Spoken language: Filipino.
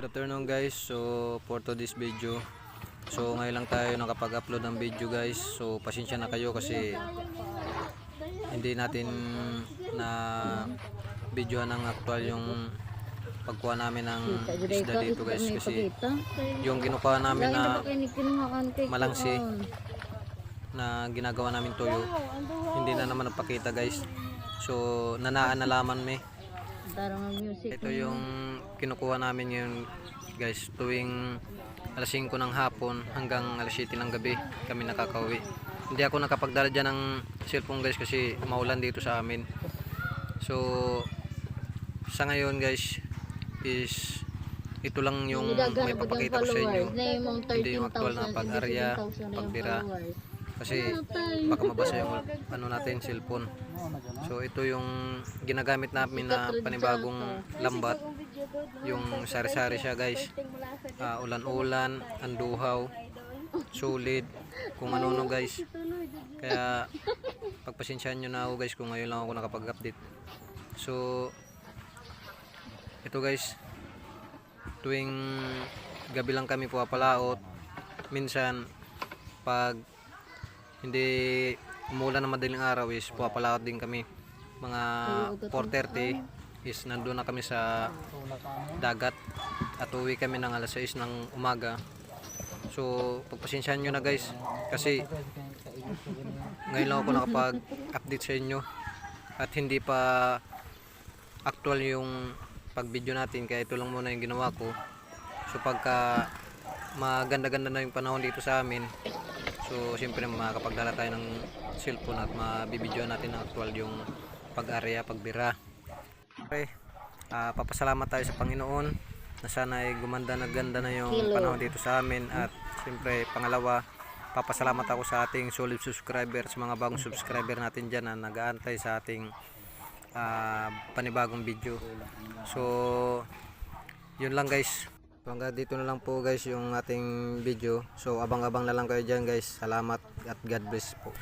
Good afternoon guys. So for today's video. So ngayon lang tayo nakapag-upload ng video guys. So pasensya na kayo kasi hindi natin na videohan ng actual yung pagkuha namin ng isda dito guys kasi yung kinukuha namin na malangsi na ginagawa namin tuyo hindi na naman napakita guys so nanaan na laman me Tarang music. ito yung kinukuha namin ngayon guys tuwing alas 5 ng hapon hanggang alas 7 ng gabi kami nakakauwi. Hindi ako nakapagdala dyan ng cellphone guys kasi maulan dito sa amin. So sa ngayon guys is ito lang yung may papakita ko sa inyo. Hindi yung actual na pag-arya, pagbira. Kasi baka mabasa yung ano natin cellphone. So ito yung ginagamit namin na panibagong lambat. Yung sari-sari siya guys. Ah, ulan-ulan, anduhaw, solid, kung ano-ano guys. Kaya pagpasensyahan nyo na ako guys kung ngayon lang ako nakapag-update. So ito guys, tuwing gabi lang kami puwapalaot. Minsan pag hindi umulan na madaling araw is puwapalaot din kami. Mga 4.30 is nandun na kami sa dagat at uwi kami ng alas 6 ng umaga. So, pagpasensyahan nyo na guys kasi ngayon lang ako nakapag-update sa inyo at hindi pa actual yung pag-video natin kaya ito lang muna yung ginawa ko. So, pagka maganda-ganda na yung panahon dito sa amin so siyempre makakapagdala tayo ng cellphone at mabibidyoan natin ng actual yung pag-area, pagbira. Okay, ah, papasalamat tayo sa Panginoon na sana ay gumanda na ganda na yung panahon dito sa amin. At siyempre pangalawa papasalamat ako sa ating solid subscriber sa mga bagong subscriber natin dyan na nag-aantay sa ating ah, panibagong video. So yun lang guys So hanggang dito na lang po guys yung ating video. So abang-abang na lang kayo dyan guys. Salamat at God bless po.